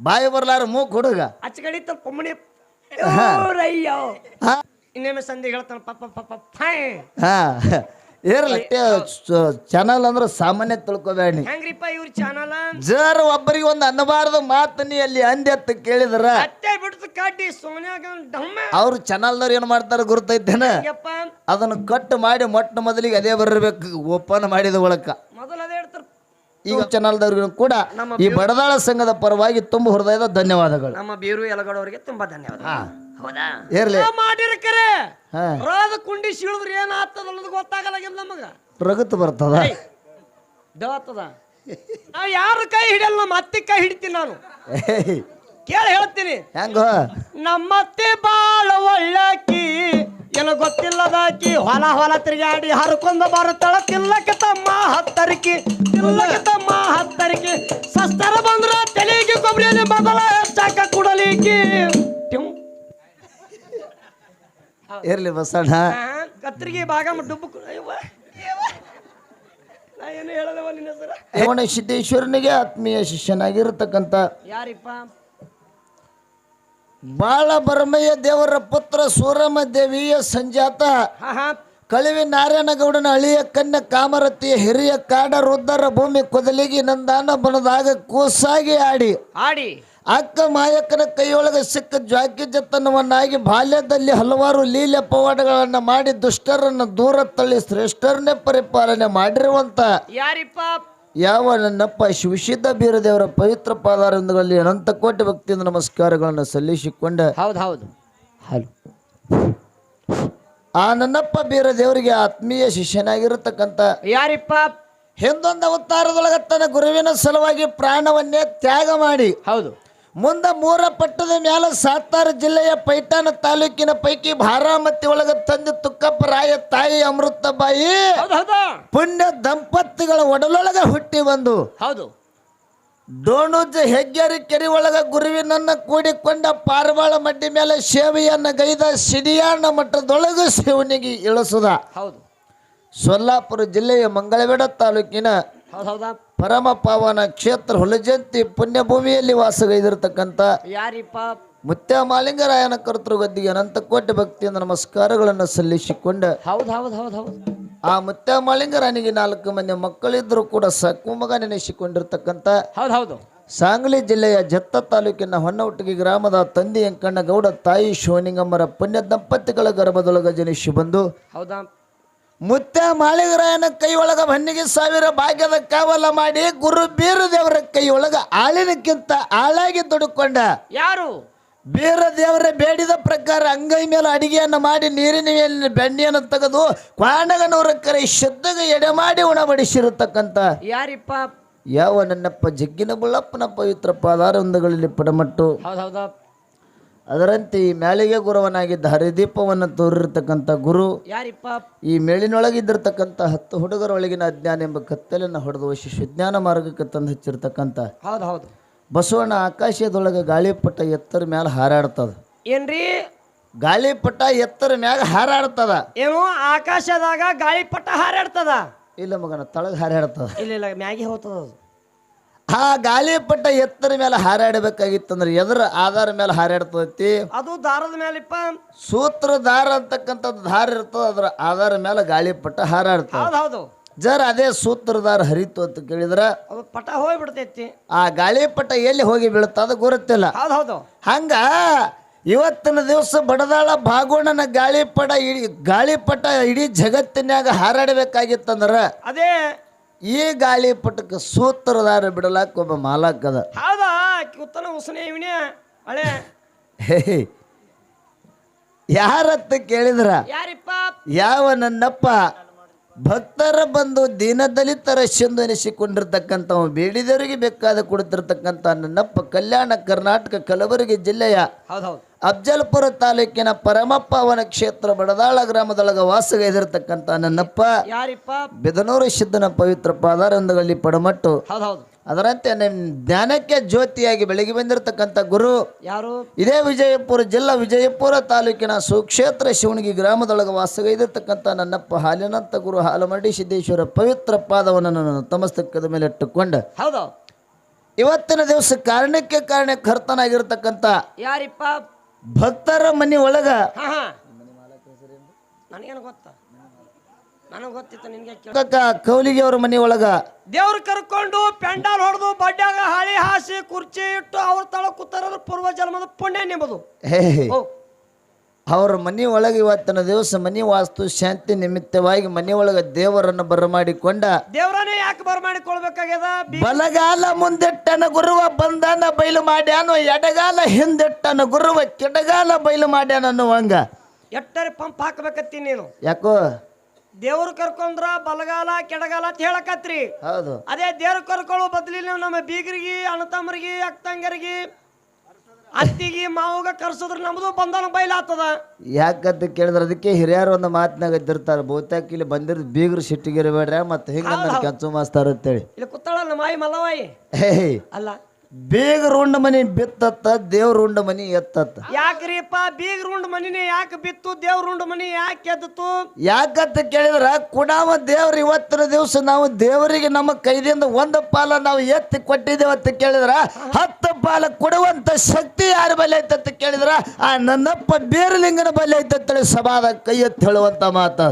ಬಾಯಿ ಬರ್ಲಾರ ಮೂಕ್ ಹುಡುಗ. ಅಚ್ಚಗಡಿ ತಲ್ ಪಮ್ಮಣಿ ರಯ್ಯೋ ಹಾ. ಇನ್ನೇನು ಸಂಧಿ ಹೇಳ್ತಾನ ಪಪ್ಪ ಪಪ್ಪ ಫೈ ಹಾ. ಇರ್ಲಿ ಚಾನಲ್ ಅಂದ್ರೆ ಸಾಮಾನ್ಯ ತಿಳ್ಕೊಬೇಡ. ನೀ ಹೆಂಗ್ರಿಪ್ಪ ಇವ್ರ ಚಾನಲ್? ಜರ ಒಬ್ಬರಿಗೆ ಒಂದು ಅನ್ನಬಾರ್ದು ಮಾತು ನೀ ಅಲ್ಲಿ ಅಂದೆ ಅಂತ ಕೇಳಿದ್ರ. ಅತ್ತೆ ಬಿಡ್ತು ಕಾಟಿ ಸೋನ್ಯಾಗ ಅವ್ರು ಚಾನಲ್ದವ್ರು ಏನ್ ಮಾಡ್ತಾರ ಗುರ್ತೈತೇನ? ಅದನ್ನ ಕಟ್ ಮಾಡಿ ಮೊಟ್ಟ ಮೊದಲಿಗೆ ಅದೇ ಬರಬೇಕು ಓಪನ್ ಮಾಡಿದ ಒಳಕ. ಈಗ ಚಾನಲ್ದವ್ರಿಗೂ ಕೂಡ ಈ ಬಡದಾಳ ಸಂಘದ ಪರವಾಗಿ ತುಂಬ ಹೃದಯದ ಧನ್ಯವಾದಗಳು. ನಮ್ಮ ಬೀರು ಎಲಗಡವರಿಗೆ ತುಂಬಾ ಧನ್ಯವಾದ ಹೌದಾ? ಇರ್ಲಿ. ಮಾಡಿರ ಕರೆ. ಹಾ. ರಾದ ಕುಂಡಿ ಸಿಳಿದ್ರೆ ಏನ್ ಆಗ್ತದ ಅನ್ನೋದು ಗೊತ್ತಾಗಲಾಗಿಲ್ಲ ನಮಗ. ರಗತ್ ಬರ್ತದ. ದೇವತ್ತದ ನಾವ್ ಯಾರ ಕೈ ಹಿಡಿಯಲ್ಲ ನಮ್ಮ ಅತ್ತಿ ಕೈ ಹಿಡಿತೀನಿ ನಾನು. ಕೇಳಿ ಹೇಳ್ತೀನಿ. ಹೆಂಗೋ? ನಮ್ಮತ್ತೆ ಬಾಳ ಒಳ್ಳಾಕಿ ಏನು ಗೊತ್ತಿಲ್ಲದಾಕಿ ಹೊಲ ಹೊಲ ತಿರುಗಾಡಿ ಹರ್ಕೊಂಡು ಬರುತ್ತಾಳ. ತಿಲ್ಲಕ್ಕೆ ತಮ್ಮ ಹತ್ತರಿಕೆ ತಿಲ್ಲಕ್ಕೆ ತಮ್ಮ ಹತ್ತರಿಕೆ. ಸಸ್ತರ ಬಂದ್ರ ತಲೆಗೆ ಕೊಬ್ಬರಿಯಲ್ಲಿ ಬದಲ ಹೆಚ್ಚಾಕ ಕುಡಲಿಕ್ಕೆ. ಇರ್ಲಿ ಬಸಣ್ಣ. ಕತ್ತರಿಗೆ ಕತ್ರಿಗೆ ಭಾಗ ಡುಬ್ಬು. ಏನು ಹೇಳದವ ನಿನ್ನ ಹೆಸರ? ಸಿದ್ದೇಶ್ವರನಿಗೆ ಆತ್ಮೀಯ ಶಿಷ್ಯನಾಗಿರ್ತಕ್ಕಂಥ ಯಾರಿಪ್ಪ? ಬಾಳ ಬರಮಯ್ಯ ದೇವರ ಪುತ್ರ ಸೂರಮ್ಮ ದೇವಿಯ ಸಂಜಾತ. ಕಳಿವಿ ನಾರಾಯಣಗೌಡನ ಅಳಿಯ ಕನ್ನ ಕಾಮರತಿಯ ಹಿರಿಯ ಕಾಡ ರುದ್ದರ ಭೂಮಿ ಕೊದಲಿಗೆ ನಂದಾನ ಬನದಾಗ ಕೂಸಾಗಿ ಆಡಿ. ಆಡಿ. ಅಕ್ಕ ಮಾಯಕ್ಕನ ಕೈಯೊಳಗೆ ಸಿಕ್ಕ ಜಾಕಿ ಜತನವನ್ನಾಗಿ ಬಾಲ್ಯದಲ್ಲಿ ಹಲವಾರು ಲೀಲೆ ಪವಾಡಗಳನ್ನು ಮಾಡಿ ದುಷ್ಟರನ್ನು ದೂರ ತಳ್ಳಿ ಶ್ರೇಷ್ಠರನ್ನೇ ಪರಿಪಾಲನೆ ಮಾಡಿರುವಂತ ಯಾರಿಪ್ಪ? ಯಾವ ನನ್ನಪ್ಪ ಶಿವಸಿದ್ಧ ಬೀರದೇವರ ಪವಿತ್ರ ಪಾದಾರಂದಗಳಲ್ಲಿ ಅನಂತ ಕೋಟಿ ಭಕ್ತಿಯಿಂದ ನಮಸ್ಕಾರಗಳನ್ನು ಸಲ್ಲಿಸಿಕೊಂಡ ಹೌದು ಹೌದು. ಹಲೋ. ಆ ನನ್ನಪ್ಪ ಬೀರದೇವರಿಗೆ ಆತ್ಮೀಯ ಶಿಷ್ಯನಾಗಿರತಕ್ಕಂಥ ಯಾರಿಪ್ಪ? ಹಿಂದೊಂದು ಅವತಾರದೊಳಗ ತನ್ನ ಗುರುವಿನ ಸಲುವಾಗಿ ಪ್ರಾಣವನ್ನೇ ತ್ಯಾಗ ಮಾಡಿ ಹೌದು. ಮುಂದೆ ಮೂರ ಪಟ್ಟದ ಮ್ಯಾಲ ಸಾತಾರ ಜಿಲ್ಲೆಯ ಪೈಠಾಣ ತಾಲೂಕಿನ ಪೈಕಿ ಭಾರಾಮತಿ ಒಳಗ ತಂದೆ ತುಕ್ಕಪ್ಪರಾಯ ತಾಯಿ ಅಮೃತಬಾಯಿ ಹೌದು ಹೌದು. ಪುಣ್ಯ ದಂಪತಿಗಳ ಒಡಲೊಳಗ ಹುಟ್ಟಿ ಬಂದು ಹೌದು. ಡೋಣುಜ ಹೆಗ್ಗೇರಿ ಕೆರೆ ಒಳಗ ಗುರುವಿನನ್ನ ಕೂಡಿಕೊಂಡ ಪಾರವಾಳ ಮಡ್ಡಿ ಮೇಲೆ ಸೇವೆಯನ್ನ ಗೈದ ಸಿಡಿಯಾಣ ಮಠದೊಳಗ ಶಿವನಿಗೆ ಇಳಿಸುದ. ಹೌದು. ಸೊಲ್ಲಾಪುರ ಜಿಲ್ಲೆಯ ಮಂಗಳವೇಡ ತಾಲೂಕಿನ ಪರಮ ಪಾವನ ಕ್ಷೇತ್ರ ಹುಲಜಂತಿ ಪುಣ್ಯಭೂಮಿಯಲ್ಲಿ ವಾಸಗೈದಿರತಕ್ಕಂಥ ಯಾರಿಪ್ಪ? ಮುತ್ಯ ಮಾಲಿಂಗರಾಯನ ಕರ್ತೃ ಗದ್ದಿಗೆ ಅನಂತ ಕೋಟಿ ಭಕ್ತಿಯಿಂದ ನಮಸ್ಕಾರಗಳನ್ನು ಸಲ್ಲಿಸಿಕೊಂಡ ಹೌದು ಹೌದು ಹೌದು ಹೌದು. ಆ ಮುತ್ಯ ಮಾಲಿಂಗರಾಯನಿಗೆ ನಾಲ್ಕು ಮಂದಿ ಮಕ್ಕಳಿದ್ರೂ ಕೂಡ ಸಕ್ಕು ಮಗ ನೆನೆಸಿಕೊಂಡಿರ್ತಕ್ಕಂಥ ಹೌದು ಹೌದು. ಸಾಂಗ್ಲಿ ಜಿಲ್ಲೆಯ ಜತ್ತ ತಾಲೂಕಿನ ಹೊನ್ನೊಟ್ಟಿಗೆ ಗ್ರಾಮದ ತಂದೆ ಅಂಕಣ್ಣ ಗೌಡ ತಾಯಿ ಶಿವನಿಂಗಮ್ಮರ ಪುಣ್ಯ ದಂಪತಿಗಳ ಗರ್ಭದೊಳಗ ಜನಿಸಿ ಬಂದು ಹೌದಾ? ಮುತ್ಯ ಮಾಳಿಗರಾಯನ ಕೈಯೊಳಗ ಬನ್ನಿಗೆ ಸಾವಿರ ಭಾಗ್ಯದ ಕಾವಲ ಮಾಡಿ ಗುರು ಬೀರದೇವರ ಕೈಯೊಳಗ ಆಳಿನಕ್ಕಿಂತ ಆಳಾಗಿ ದುಡುಕೊಂಡ. ಯಾರು? ಬೀರ ದೇವರ ಬೇಡಿದ ಪ್ರಕಾರ ಅಂಗೈ ಮೇಲೆ ಅಡಿಗೆಯನ್ನು ಮಾಡಿ ನೀರಿನ ಮೇಲೆ ಬೆಣ್ಣೆಯನ್ನು ತೆಗೆದು ಕ್ವಾಣಗನವರ ಕರೆ ಶುದ್ಧಗೆ ಎಡೆ ಮಾಡಿ ಉಣಬಡಿಸಿರತಕ್ಕಂಥ. ಯಾರಿಪ್ಪ? ಯಾವ ನನ್ನಪ್ಪ ಜಗ್ಗಿನ ಬುಳ್ಳಪ್ಪನ ಪವಿತ್ರ ಒಂದುಗಳಲ್ಲಿ ಪಡಮಟ್ಟು. ಹೌದು ಹೌದಾ. ಅದರಂತೆ ಈ ಮ್ಯಾಳಿಗೆ ಗುರುವನಾಗಿದ್ದ ಹರಿದೀಪವನ್ನು ತೋರಿರ್ತಕ್ಕಂಥ ಗುರು ಯಾರಿಪ್ಪ? ಈ ಮೇಳಿನೊಳಗಿದ್ದಿರ್ತಕ್ಕಂಥ ಹತ್ತು ಹುಡುಗರೊಳಗಿನ ಅಜ್ಞಾನ ಎಂಬ ಕತ್ತಲನ್ನು ಹೊಡೆದು ಜ್ಞಾನ ಮಾರ್ಗಕ್ಕೆ ತಂದು ಹಚ್ಚಿರ್ತಕ್ಕಂಥ ಹೌದು ಹೌದು. ಬಸವಣ್ಣ ಆಕಾಶದೊಳಗೆ ಗಾಳಿಪಟ ಎತ್ತರ ಮ್ಯಾಲ ಹಾರಾಡ್ತದ. ಏನ್ರಿ? ಗಾಳಿಪಟ ಎತ್ತರ ಮ್ಯಾಗ ಹಾರಾಡ್ತದ. ಏನು? ಆಕಾಶದಾಗ ಗಾಳಿಪಟ ಹಾರಾಡ್ತದ? ಇಲ್ಲ ಮಗನ ತಳಗ ಹಾರಾಡ್ತದ. ಇಲ್ಲ ಇಲ್ಲ ಮ್ಯಾಗೆ ಹೋಗ್ತದ ಅದು. ಆ ಗಾಳಿಪಟ ಎತ್ತರ ಮೇಲೆ ಹಾರಾಡಬೇಕಾಗಿತ್ತಂದ್ರೆ ಎದ್ರ ಆಧಾರ ಮೇಲೆ ಹಾರಾಡ್ತೈತಿ ಅದು ದಾರದ ಮೇಲಿಪ್ಪ. ಸೂತ್ರ ದಾರ ಅಂತಕ್ಕಂಥದ್ದು ದಾರ ಇರ್ತದ ಅದ್ರ ಆಧಾರ ಮೇಲೆ ಗಾಳಿಪಟ ಪಟ್ಟ ಹೌದು ಹೌದು. ಜರ ಅದೇ ಸೂತ್ರದಾರ ಹರಿತು ಅಂತ ಕೇಳಿದ್ರ ಅದು ಪಟ ಹೋಗ್ಬಿಡ್ತೈತಿ. ಆ ಗಾಳಿಪಟ ಎಲ್ಲಿ ಹೋಗಿ ಬೀಳುತ್ತದ ಗೊತ್ತಿಲ್ಲ. ಹೌದು ಹೌದು. ಹಂಗ ಇವತ್ತಿನ ದಿವಸ ಬಡದಾಳ ಭಾಗೋಣನ ಗಾಳಿಪಟ ಇಡೀ ಗಾಳಿಪಟ ಇಡೀ ಜಗತ್ತಿನ್ಯಾಗ ಹಾರಾಡಬೇಕಾಗಿತ್ತಂದ್ರ ಅದೇ ಈ ಗಾಳಿ ಪಟಕ ಸೂತ್ರದಾರ ಬಿಡಲಾಕ ಒಬ್ಬ ಮಾಲಕದ ಹೌದಾ? ಕುತ್ತನ ಉಸನೆ ಇವನೇ ಹಳೆ. ಯಾರತ್ತ ಕೇಳಿದ್ರ? ಯಾರಿಪ್ಪ? ಯಾವ ನನ್ನಪ್ಪ? ಭಕ್ತರ ಬಂದು ದೀನದಲಿತರ ಸಿಂಧು ಎನಿಸಿಕೊಂಡಿರ್ತಕ್ಕಂಥ ಬೇಡಿದವರಿಗೆ ಬೇಕಾದ ಕೊಡುತ್ತಿರ್ತಕ್ಕಂಥ ನನ್ನಪ್ಪ ಕಲ್ಯಾಣ ಕರ್ನಾಟಕ ಕಲಬುರಗಿ ಜಿಲ್ಲೆಯ ಅಫ್ಜಲ್ಪುರ ತಾಲೂಕಿನ ಪರಮಪ್ಪ ಅವನ ಕ್ಷೇತ್ರ ಬಡದಾಳ ಗ್ರಾಮದೊಳಗ ವಾಸಗೈದಿರ್ತಕ್ಕಂಥ ನನ್ನಪ್ಪ ಯಾರಿಪ್ಪ? ಬೆದನೂರು ಸಿದ್ದನ ಪವಿತ್ರ ಪಾದಾರಂದಗಳಲ್ಲಿ ಪಡಮಟ್ಟು ಅದರಂತೆ ನಿಮ್ಮ ಜ್ಞಾನಕ್ಕೆ ಜ್ಯೋತಿಯಾಗಿ ಬೆಳಗಿ ಬಂದಿರತಕ್ಕಂಥ ಗುರು ಯಾರು? ಇದೇ ವಿಜಯಪುರ ಜಿಲ್ಲಾ ವಿಜಯಪುರ ತಾಲೂಕಿನ ಸುಕ್ಷೇತ್ರ ಶಿವಣಗಿ ಗ್ರಾಮದೊಳಗೆ ವಾಸಗೈದಿರ್ತಕ್ಕಂಥ ನನ್ನಪ್ಪ ಹಾಲಿನಂತ ಗುರು ಹಾಲಮಡಿ ಸಿದ್ದೇಶ್ವರ ಪವಿತ್ರ ಪಾದವನ್ನು ನಾನು ತಮಸ್ತಕ್ಕದ ಮೇಲೆ ಇಟ್ಟುಕೊಂಡು. ಹೌದು. ಇವತ್ತಿನ ದಿವಸ ಕಾರಣಕ್ಕೆ ಕಾರಣ ಕರ್ತನಾಗಿರ್ತಕ್ಕಂಥ ಯಾರಿಪ್ಪ? ಭಕ್ತರ ಮನೆ ಒಳಗ ನನಗೇನು ಗೊತ್ತಾ? ನನಗೆ ಗೊತ್ತಿತ್ತು ನಿನ್ಗೆ ಕೇಳ ಕಕ್ಕ ಕೌಲಿಗೆ ಅವ್ರ ಮನೆ ಒಳಗ. ದೇವ್ರ ಕರ್ಕೊಂಡು ಪೆಂಡಾಲ್ ಹೊಡೆದು ಬಡ್ಡ್ಯಾಗ ಹಾಳಿ ಹಾಸಿ ಕುರ್ಚಿ ಇಟ್ಟು ಅವ್ರ ತಳ ಕೂತಾರ ಪೂರ್ವ ಜನ್ಮದ ಪುಣ್ಯ ನಿಮ್ಮದು. ಹೇ ಓ ಅವ್ರ ಮನೆ ಒಳಗೆ ಇವತ್ತಿನ ದಿವಸ ಮನೆ ವಾಸ್ತು ಶಾಂತಿ ನಿಮಿತ್ತವಾಗಿ ಮನೆ ಒಳಗ ದೇವರನ್ನು ಬರಮಾಡಿಕೊಂಡ ದೇವರನ್ನ ಯಾಕೆ ಬರಮಾಡಿಕೊಳ್ಬೇಕಾಗ್ಯದ ಬಿ- ಬಲಗಾಲ ಮುಂದಿಟ್ಟನ ಗುರುವ ಬಂದನ ಬಯಲು ಮಾಡ್ಯಾನು ಎಡಗಾಲ ಹಿಂದಿಟ್ಟನ ಗುರುವ ಕೆಡಗಾಲ ಬಯಲು ಮಾಡ್ಯಾನ ಅನ್ನುವಂಗ ಎಟ್ಟರೆ ಪಂಪ್ ಹಾಕ್ಬೇಕತ್ತಿ ನೀನು. ಯಾಕೋ? ದೇವ್ರು ಕರ್ಕೊಂಡ್ರ ಬಲಗಾಲ ಕೆಡಗಾಲ ಅಂತ ಹೇಳಕತ್ರಿ. ಹೌದು. ಅದೇ ದೇವ್ರು ಕರ್ಕೊಳ್ಳೋ ಬದ್ಲಿ ನೀವು ನಮ್ಮ ಬೀಗರಿಗೆ ಅಣ್ಣತಮ್ಮರಿಗೆ ಅಕ್ಕಂಗರಿಗೆ ಅತ್ತಿಗೆ ಮಾವಗ ಕರ್ಸಿದ್ರ ನಮ್ದು ಬಂಧನ ಬಯಲಾತದ ಯಾಕಂತ ಕೇಳಿದ್ರೆ ಅದಕ್ಕೆ ಹಿರಿಯರು ಒಂದು ಮಾತಿನಾಗ ಇದ್ದಿರ್ತಾರೆ ಬಹುತೇಕ ಇಲ್ಲಿ ಬಂದಿರೋದು ಬೀಗರು ಸಿಟ್ಟಿಗಿರಬೇಡ್ರ ಮತ್ತೆ ಹಿಂಗ ಕೆಂಚು ಮಾಸ್ತಾರ ಅಂತೇಳಿ. ಇಲ್ಲಿ ಕುತ್ತಾಳ ಮಾಯಿ ಮಲ್ಲವಾಯಿ ಅಲ್ಲ. ಬೀಗರು ರುಂಡ ಮನಿ ಬಿತ್ತತ್ತ ದೇವ್ರ ಉಂಡ ಮನಿ ಎತ್ತತ್ತ. ಯಾಕ್ರಿಪ್ಪ ಬೀಗ ರುಂಡ ಮನಿನೇ ಯಾಕೆ ಬಿತ್ತು ದೇವ್ರ ರುಂಡ ಮನಿ ಯಾಕೆ ಎದ್ದು ಯಾಕಂತ ಕೇಳಿದ್ರ ಕುಡಾವ ದೇವ್ರ ಇವತ್ತಿನ ದಿವಸ ನಾವು ದೇವರಿಗೆ ನಮ್ಮ ಕೈದಿಂದ ಒಂದು ಪಾಲ ನಾವು ಎತ್ತಿ ಕೊಟ್ಟಿದ್ದೇವೆ ಅಂತ ಕೇಳಿದ್ರ ಹತ್ತು ಪಾಲ ಕೊಡುವಂತ ಶಕ್ತಿ ಯಾರ ಬಲೆ ಐತೆ ಅಂತ ಕೇಳಿದ್ರ ಆ ನನ್ನಪ್ಪ ಬೇರಲಿಂಗನ ಬಲೆ ಐತೆ ಅಂತೇಳಿ ಸಭಾದ ಕೈ ಎತ್ತಿ ಹೇಳುವಂತ ಮಾತು.